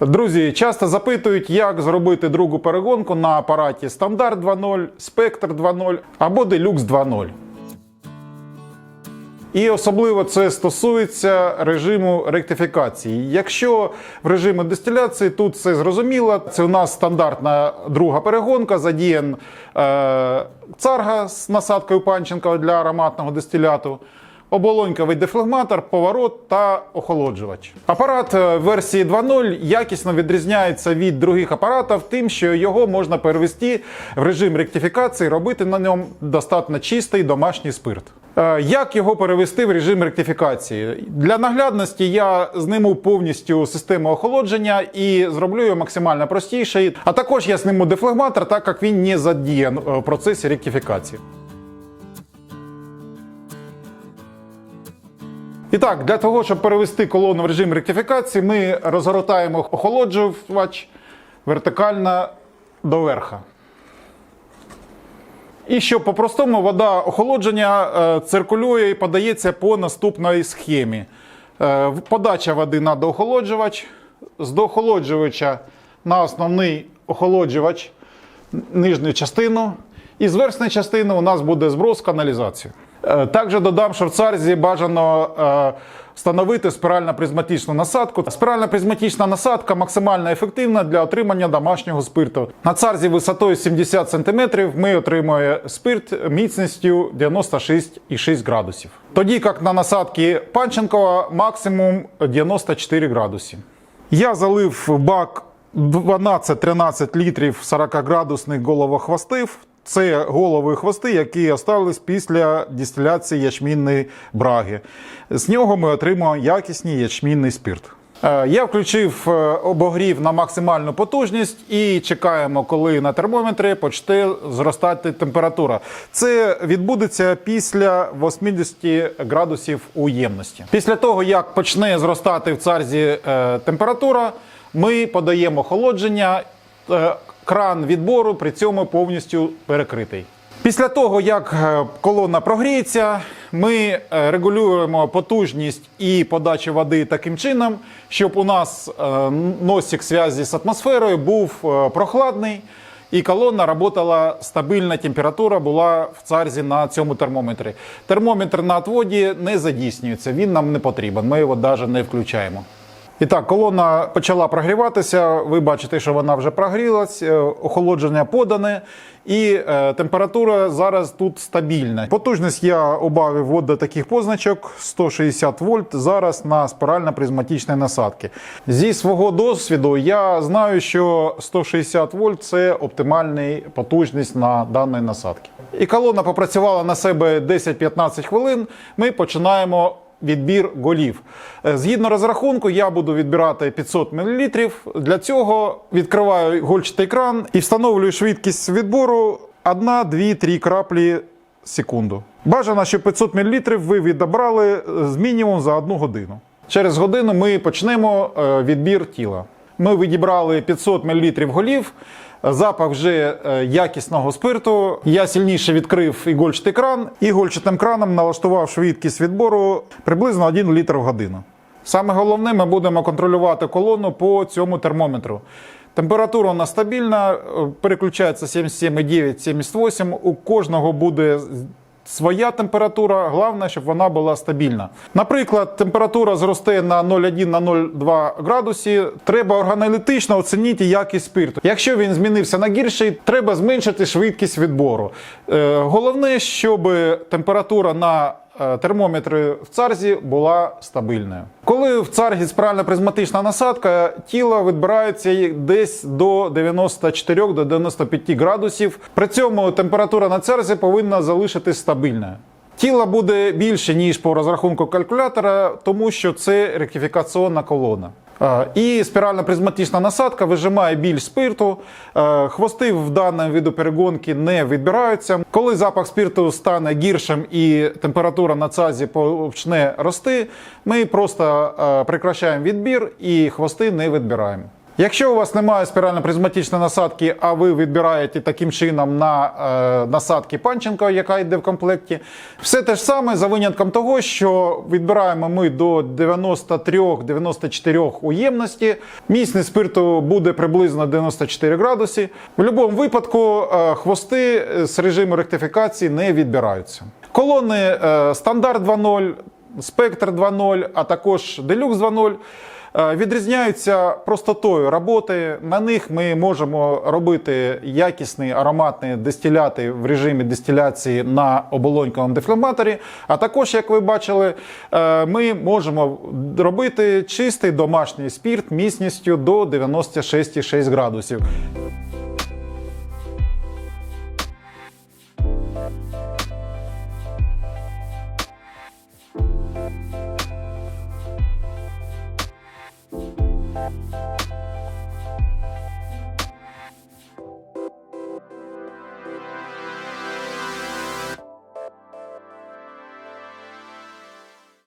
Друзі, часто запитують, як зробити другу перегонку на апараті Стандарт 2.0, Спектр 2.0 або Deluxe 2.0. І особливо це стосується режиму ректифікації. Якщо в режимі дистиляції тут все зрозуміло, це у нас стандартна друга перегонка, задіян е, царга з насадкою Панченкова для ароматного дистиляту. Оболоньковий дефлегматор, поворот та охолоджувач. Апарат е, версії 2.0 якісно відрізняється від других апаратів тим, що його можна перевести в режим ректифікації, робити на ньому достатньо чистий домашній спирт. Е, Як його перевести в режим ректифікації? Для наглядності я зниму повністю систему охолодження і зроблю його максимально простіший. А також я сниму дефлегматор, так як він не задіян е, в процесі ректифікації. І так, для того, щоб перевести колону в режим ректифікації, ми розгортаємо охолоджувач вертикально до верха. І щоб по-простому вода охолодження е, циркулює і подається по наступної схемі. Е, подача води на доохолоджувач, з доохолоджувача на основний охолоджувач нижню частину. І з верхньої частини у нас буде зброс каналізацію. Е, Також додам, що в царзі бажано е, встановити спірально-призматичну насадку. Спірально-призматична насадка максимально ефективна для отримання домашнього спирту. На царзі висотою 70 см ми отримуємо спирт міцністю 96,6 градусів. Тоді як на насадці Панченкова максимум 94 градуси. Я залив бак 12-13 літрів 40-градусних головохвостів. Це голови і хвости, які остались після дистиляції ячмінної браги. З нього ми отримуємо якісний ячмінний спирт. Е, Я включив е, обогрів на максимальну потужність і чекаємо, коли на термометрі почне зростати температура. Це відбудеться після 80 градусів уємності. Після того, як почне зростати в царзі е, температура, ми подаємо охолодження. Е, Кран відбору при цьому повністю перекритий. Після того, як е, колона прогріється, ми е, регулюємо потужність і подачу води таким чином, щоб у нас носик зв'язку з атмосферою був прохладний і колона працювала стабільна температура була в царзі на цьому термометрі. Термометр на отводі не задійснюється, він нам не потрібен. Ми його навіть не включаємо. І так, колона почала прогріватися. Ви бачите, що вона вже прогрілась, е, охолодження подане, і е, температура зараз тут стабільна. Потужність я убавив от до таких позначок 160 вольт зараз на спірально-призматичній насадці. Зі свого досвіду я знаю, що 160 вольт це оптимальна потужність на даній насадці. І колона попрацювала на себе 10-15 хвилин. Ми починаємо відбір голів. Е, Згідно розрахунку, я буду відбирати 500 мл. Для цього відкриваю гольчатий кран і встановлюю швидкість відбору 1, 2, 3 краплі секунду. Бажано, щоб 500 мл ви відібрали е, з мінімум за 1 годину. Через годину ми почнемо е, відбір тіла. Ми відібрали 500 мл голів. Запах вже е, якісного спирту. Я сильніше відкрив ігольчатий кран. Ігольчатим краном налаштував швидкість відбору приблизно 1 літр в годину. Саме головне, ми будемо контролювати колону по цьому термометру. Температура у нас стабільна, е, переключається 77,9, 78. У кожного буде своя температура, головне, щоб вона була стабільна. Наприклад, температура зросте на 0,1 на 0,2 градусі. Треба органолітично оцінити якість спирту. Якщо він змінився на гірший, треба зменшити швидкість відбору. Е, Головне, щоб температура на термометри в царзі була стабільною. Коли в царзі спірально-призматична насадка, тіло відбирається десь до 94 до 95 градусів. При цьому температура на царзі повинна залишитись стабільною. Тіло буде більше, ніж по розрахунку калькулятора, тому що це ректифікаційна колона. І спірально-призматична насадка вижимає біль спирту. Хвости в даному виду перегонки не відбираються. Коли запах спирту стане гіршим і температура на цазі почне рости, ми просто прекращаємо відбір і хвости не відбираємо. Якщо у вас немає спірально-призматичної насадки, а ви відбираєте таким чином на е, насадки Панченко, яка йде в комплекті, все те ж саме за винятком того, що відбираємо ми до 93-94 уємності. Міцність спирту буде приблизно 94 градуси. В будь-якому випадку е, хвости з режиму ректифікації не відбираються. Колони е, стандарт 2.0, спектр 2.0, а також делюкс 2.0 е, відрізняються простотою роботи. На них ми можемо робити якісні ароматні дистиляти в режимі дистиляції на оболоньковому дефлематорі. А також, як ви бачили, е, ми можемо робити чистий домашній спірт міцністю до 96,6 градусів.